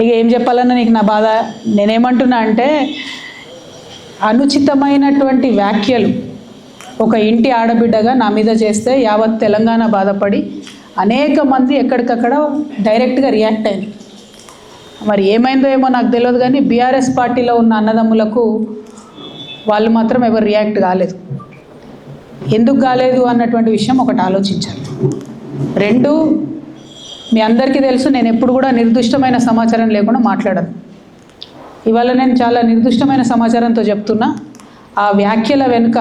ఇక ఏం చెప్పాలన్నా నీకు నా బాధ? నేనేమంటున్నా అంటే అనుచితమైనటువంటి వ్యాఖ్యలు ఒక ఇంటి ఆడబిడ్డగా నా మీద చేస్తే యావత్ తెలంగాణ బాధపడి అనేక మంది ఎక్కడికక్కడ డైరెక్ట్గా రియాక్ట్ అయింది మరి ఏమైందో ఏమో నాకు తెలియదు కానీ బీఆర్ఎస్ పార్టీలో ఉన్న అన్నదమ్ములకు వాళ్ళు మాత్రం ఎవరు రియాక్ట్ కాలేదు. ఎందుకు కాలేదు అన్నటువంటి విషయం ఒకటి ఆలోచించాలి. రెండు మీ అందరికీ తెలుసు నేను ఎప్పుడు కూడా నిర్దిష్టమైన సమాచారం లేకుండా మాట్లాడను. ఇవాళ నేను చాలా నిర్దిష్టమైన సమాచారంతో చెప్తున్నా ఆ వ్యాఖ్యల వెనుక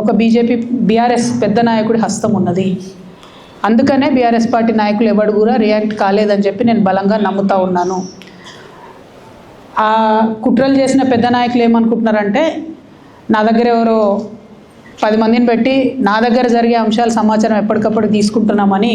ఒక బీజేపీ బీఆర్ఎస్ పెద్ద నాయకుడి హస్తం ఉన్నది. అందుకనే బీఆర్ఎస్ పార్టీ నాయకులు ఎవడు కూడా రియాక్ట్ కాలేదని చెప్పి నేను బలంగా నమ్ముతా ఉన్నాను. ఆ కుట్రలు చేసిన పెద్ద నాయకులు ఏమనుకుంటున్నారంటే నా దగ్గర ఎవరో పది మందిని పెట్టి నా దగ్గర జరిగే అంశాల సమాచారం ఎప్పటికప్పుడు తీసుకుంటున్నామని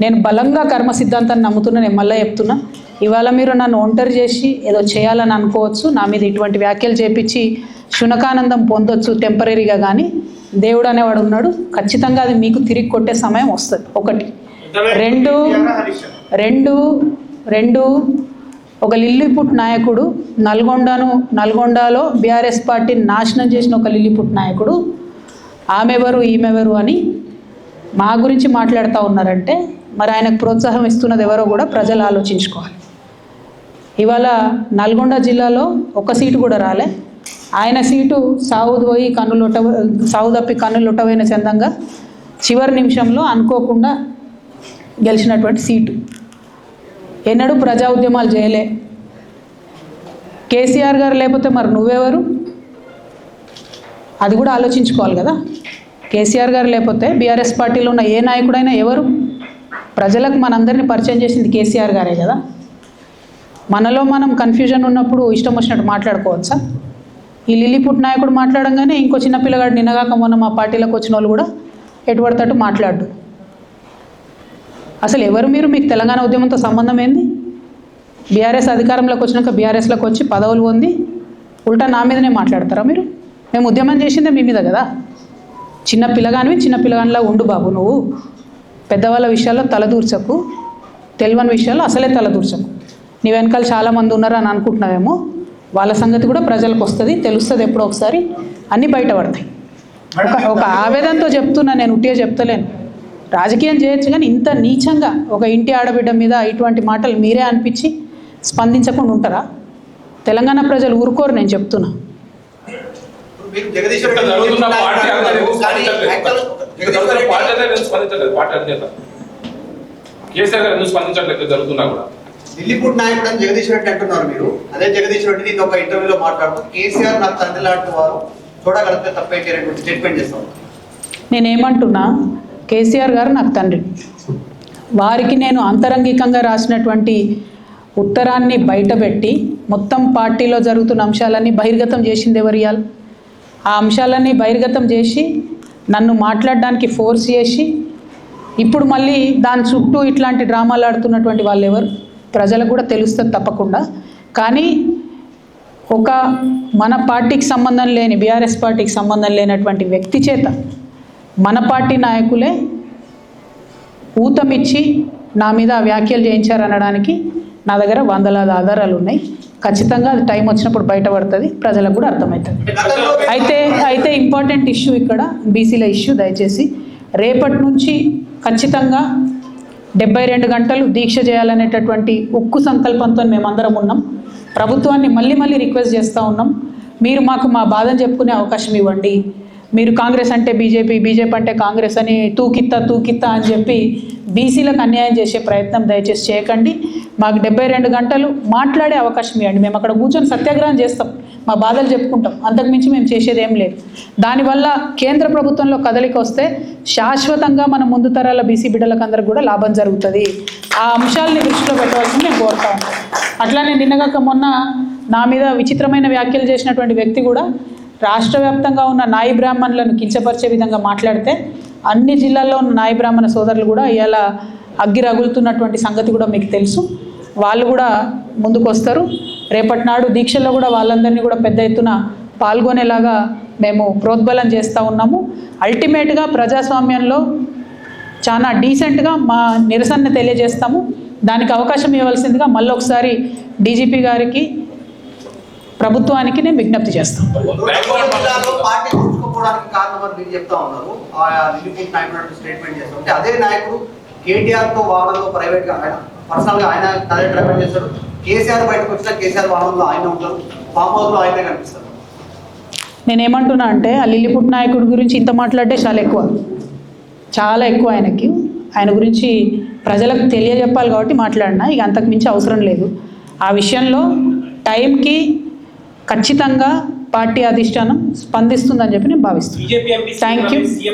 నేను బలంగా కర్మ సిద్ధాంతాన్ని నమ్ముతున్నా నేను మళ్ళీ చెప్తున్నా. ఇవాళ మీరు నన్ను ఒంటరి చేసి ఏదో చేయాలని అనుకోవచ్చు నా మీద ఇటువంటి వ్యాఖ్యలు చేపించి శునకానందం పొందొచ్చు టెంపరీగా కానీ దేవుడు అనేవాడు ఉన్నాడు ఖచ్చితంగా అది మీకు తిరిగి కొట్టే సమయం వస్తుంది. ఒకటి. రెండు రెండు రెండు ఒక లిల్లీపుట్ నాయకుడు నల్గొండను నల్గొండలో బీఆర్ఎస్ పార్టీని నాశనం చేసిన ఒక లిల్లీపుట్ నాయకుడు ఆమెవరు ఈమెవరు అని మా గురించి మాట్లాడుతూ ఉన్నారంటే మరి ఆయనకు ప్రోత్సాహం ఇస్తున్నది ఎవరో కూడా ప్రజలు ఆలోచించుకోవాలి. ఇవాళ నల్గొండ జిల్లాలో ఒక సీటు కూడా రాలే. ఆయన సీటు సావుది పోయి కన్నులొట్ట సావు తప్పి కన్నులొట్టపోయిన చందంగా చివరి నిమిషంలో అనుకోకుండా గెలిచినటువంటి సీటు. ఎన్నడూ ప్రజా ఉద్యమాలు చేయలే. కేసీఆర్ గారు లేకపోతే మరి నువ్వెవరు? అది కూడా ఆలోచించుకోవాలి కదా. కేసీఆర్ గారు లేకపోతే బీఆర్ఎస్ పార్టీలో ఉన్న ఏ నాయకుడైనా ఎవరు? ప్రజలకు మనందరినీ పరిచయం చేసింది కేసీఆర్ గారే కదా. మనలో మనం కన్ఫ్యూజన్ ఉన్నప్పుడు ఇష్టం వచ్చినట్టు మాట్లాడుకోవచ్చా? ఈ లిల్లీపుట్ నాయకుడు మాట్లాడంగానే ఇంకో చిన్న పిల్లగాడు నిన్నగాక మొన్న మా పార్టీలోకి వచ్చిన వాళ్ళు కూడా ఎటుపడతట్టు మాట్లాడు అసలు ఎవరు మీరు? మీకు తెలంగాణ ఉద్యమంతో సంబంధం ఏంది? బీఆర్ఎస్ అధికారంలోకి వచ్చినాక బీఆర్ఎస్లోకి వచ్చి పదవులు పొంది ఉల్టా నా మీదనే మాట్లాడతారా మీరు? మేము ఉద్యమం చేసిందే మీ మీద కదా. చిన్న పిల్లగానివి చిన్న పిల్లగానిలా ఉండు బాబు నువ్వు. పెద్దవాళ్ళ విషయాల్లో తలదూర్చకు తెలియని విషయాల్లో అసలే తలదూర్చకు నీ వెనకాల చాలామంది ఉన్నారు అని అనుకుంటున్నావేమో వాళ్ళ సంగతి కూడా ప్రజలకు వస్తుంది తెలుస్తుంది ఎప్పుడో ఒకసారి అన్నీ బయటపడతాయి. ఒక ఒక ఆవేదనతో చెప్తున్నా నేను ఉట్టిగా చెప్తలేను. రాజకీయం చేయొచ్చు కానీ ఇంత నీచంగా ఒక ఇంటి ఆడబిడ్డ మీద ఇటువంటి మాటలు మీరే అనిపించి స్పందించకుండా ఉంటారా? తెలంగాణ ప్రజలు ఊరుకోరు నేను చెప్తున్నా. పార్టీ పార్టీ అందరూ ఎందుకు స్పందించట్లేదు పార్టీ అధినేత కేసీఆర్ గారు ఎందుకు స్పందించట్లేదు జరుగుతున్నా కూడా. ఢిల్లీపూట్ నాయకుడు అని జగదీష్ రెడ్డి అంటున్నారు మీరు. అదే జగదీష్ రెడ్డి ఇది ఒక ఇంటర్వ్యూలో మాట్లాడుతూ కేసీఆర్ నాకు తండ్రి లాంటి వారు చూడగలిగితే తప్పేంటి? స్టేట్మెంట్ చేస్తాం. నేనేమంటున్నా కేసీఆర్ గారు నాకు తండ్రి. వారికి నేను అంతరంగికంగా రాసినటువంటి ఉత్తరాన్ని బయటపెట్టి మొత్తం పార్టీలో జరుగుతున్న అంశాలన్నీ బహిర్గతం చేసింది ఎవరు ఇయాలి? ఆ అంశాలన్నీ బహిర్గతం చేసి నన్ను మాట్లాడడానికి ఫోర్స్ చేసి ఇప్పుడు మళ్ళీ దాని చుట్టూ ఇట్లాంటి డ్రామాలు ఆడుతున్నటువంటి వాళ్ళు ఎవరు ప్రజలకు కూడా తెలుస్తుంది తప్పకుండా. కానీ ఒక మన పార్టీకి సంబంధం లేని బీఆర్ఎస్ పార్టీకి సంబంధం లేనటువంటి వ్యక్తి చేత మన పార్టీ నాయకులే ఊతమిచ్చి నా మీద వ్యాఖ్యలు చేయించారనడానికి నా దగ్గర వందలాది ఆధారాలు ఉన్నాయి. ఖచ్చితంగా అది టైం వచ్చినప్పుడు బయటపడుతుంది ప్రజలకు కూడా అర్థమవుతుంది. అయితే అయితే ఇంపార్టెంట్ ఇష్యూ ఇక్కడ బీసీల ఇష్యూ దయచేసి రేపటి నుంచి ఖచ్చితంగా డెబ్బై రెండు గంటలు దీక్ష చేయాలనేటటువంటి ఉక్కు సంకల్పంతో మేమందరం ఉన్నాం. ప్రభుత్వాన్ని మళ్ళీ మళ్ళీ రిక్వెస్ట్ చేస్తూ ఉన్నాం. మీరు మాకు మా బాధను చెప్పుకునే అవకాశం ఇవ్వండి. మీరు కాంగ్రెస్ అంటే బీజేపీ బీజేపీ అంటే కాంగ్రెస్ అని తూకిత్తా తూకిత్తా అని చెప్పి బీసీలకు అన్యాయం చేసే ప్రయత్నం దయచేసి చేయకండి. మాకు డెబ్బై రెండు గంటలు మాట్లాడే అవకాశం ఇవ్వండి. మేము అక్కడ కూర్చొని సత్యాగ్రహం చేస్తాం. మా బాధలు చెప్పుకుంటాం. అంతకుమించి మేము చేసేది ఏం లేదు. దానివల్ల కేంద్ర ప్రభుత్వంలో కదలిక వస్తే శాశ్వతంగా మన ముందు తరాల బీసీ బిడ్డలకు అందరికి కూడా లాభం జరుగుతుంది. ఆ అంశాలని దృష్టిలో పెట్టవలసింది నేను కోరుతా ఉన్నాను. అట్లానే నిన్నగాక మొన్న నా మీద విచిత్రమైన వ్యాఖ్యలు చేసినటువంటి వ్యక్తి కూడా రాష్ట్ర వ్యాప్తంగా ఉన్న నాయి బ్రాహ్మణులను కించపరిచే విధంగా మాట్లాడితే అన్ని జిల్లాల్లో ఉన్న నాయి బ్రాహ్మణ సోదరులు కూడా ఇలా అగ్గి రగులుతున్నటువంటి సంగతి కూడా మీకు తెలుసు. వాళ్ళు కూడా ముందుకు వస్తారు. రేపటి నాడు దీక్షల్లో కూడా వాళ్ళందరినీ కూడా పెద్ద ఎత్తున పాల్గొనేలాగా మేము ప్రోద్బలం చేస్తూ ఉన్నాము. అల్టిమేట్గా ప్రజాస్వామ్యంలో చాలా డీసెంట్గా మా నిరసన తెలియజేస్తాము. దానికి అవకాశం ఇవ్వాల్సిందిగా మళ్ళీ ఒకసారి డీజీపీ గారికి ప్రభుత్వానికి నేను విజ్ఞప్తి చేస్తాను. తూర్పుగోదావరి జిల్లాలో పార్టీ గుర్తుకోవడానికి కారణం అని మీరు చెప్తా ఉన్నారు. ఆ లిమిటెడ్ నాయకుడు స్టేట్మెంట్ చేస్తుంటే అదే నాయకుడు కేటీఆర్తో వాహనంలో ప్రైవేట్గా ఆయన పర్సనల్గా ఆయన తనే డ్రైవర్ చేస్తాడు కేసీఆర్ బయటకు వచ్చినా కేసీఆర్ వాహనంలో ఆయన ఉంటారు. ఫామ్ హౌస్లో ఆయనే కనిపిస్తారు. నేనేమంటున్నా అంటే ఆ లిల్లిపుట్ నాయకుడి గురించి ఇంత మాట్లాడితే చాలా ఎక్కువ. చాలా ఎక్కువ ఆయనకి. ఆయన గురించి ప్రజలకు తెలియజెప్పాలి కాబట్టి మాట్లాడినా. ఇక అంతకు మించి అవసరం లేదు. ఆ విషయంలో టైంకి ఖచ్చితంగా పార్టీ అధిష్టానం స్పందిస్తుందని చెప్పి నేను భావిస్తున్నాను you. సీఎం